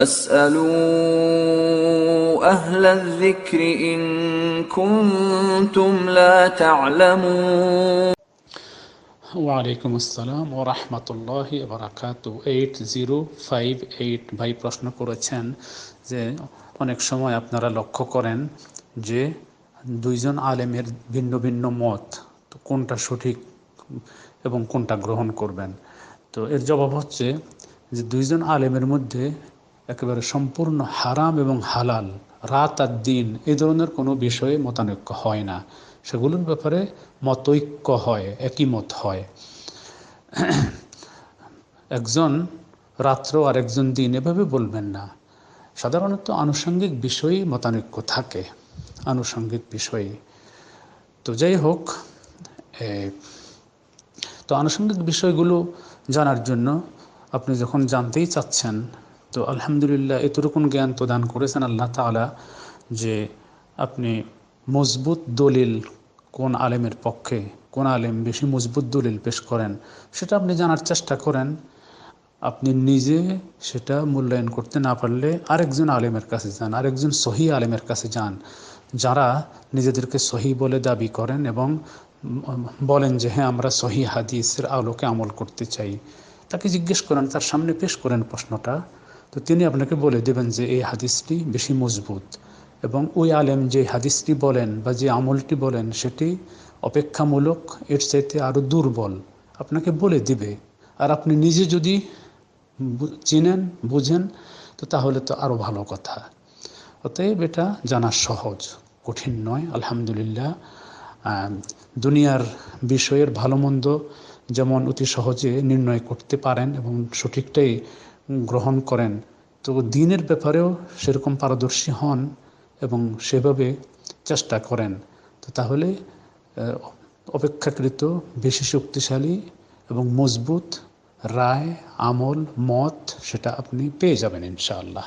فاسألوا أهل الذكر إن كنتم لا تعلمون ওয়ালাইকুম আসসালাম ও রহমতুল্লাহি বারাকাত এইট জিরো ফাইভ এইট ভাই প্রশ্ন করেছেন যে অনেক সময় আপনারা লক্ষ্য করেন যে দুইজন আলেমের ভিন্ন ভিন্ন মত তো কোনটা সঠিক এবং কোনটা গ্রহণ করবেন তো এর জবাব হচ্ছে যে দুইজন আলেমের মধ্যে একেবারে সম্পূর্ণ হারাম এবং হালাল। রাত আর দিন এই ধরনের কোনো বিষয়ে মতানৈক্য হয় না। সেগুলোর ব্যাপারে মতৈক্য হয়, একই মত হয়। একজন রাত্র আর একজন দিন এভাবে বলবেন না। সাধারণত আনুষঙ্গিক বিষয়েই মতানৈক্য থাকে, আনুষঙ্গিক বিষয়ে। তো যাই হোক তো আনুষঙ্গিক বিষয়গুলো জানার জন্য আপনি যখন জানতেই চাচ্ছেন তো আলহামদুলিল্লাহ এতটুকুন জ্ঞান তো দান করেছেন আল্লাহ তালা যে আপনি মজবুত দলিল কোন আলেমের পক্ষে, কোন আলেম বেশি মজবুত দলিল পেশ করেন, সেটা আপনি জানার চেষ্টা করেন। আপনি নিজে সেটা মূল্যায়ন করতে না পারলে আরেকজন আলেমের কাছে যান, আরেকজন সহি আলেমের কাছে যান, যারা নিজেদেরকে সহি বলে দাবি করেন এবং বলেন যে হ্যাঁ আমরা সহি হাদিসের আলোকে আমল করতে চাই। তাকে জিজ্ঞেস করেন, তার সামনে পেশ করেন প্রশ্নটা। তো তিনি আপনাকে বলে দেবেন যে এই হাদিসটি বেশি মজবুত এবং ওই আলেম যে হাদিসটি বলেন বা যে আমলটি বলেন সেটি অপেক্ষামূলক, এর চাইতে আরও দুর্বল আপনাকে বলে দিবে। আর আপনি নিজে যদি চিনেন, বুঝেন, তো তাহলে তো আরও ভালো কথা। অতএব এটা জানা সহজ, কঠিন নয়, আলহামদুলিল্লাহ। দুনিয়ার বিষয়ের ভালো মন্দ যেমন অতি সহজে নির্ণয় করতে পারেন এবং সঠিকটাই গ্রহণ করেন। তো দিনের ব্যাপারেও সেরকম পারদর্শী হন এবং সেভাবে চেষ্টা করেন। তো তাহলে অপেক্ষাকৃত বেশি শক্তিশালী এবং মজবুত রায়, আমল, মত সেটা আপনি পেয়ে যাবেন ইনশাআল্লাহ।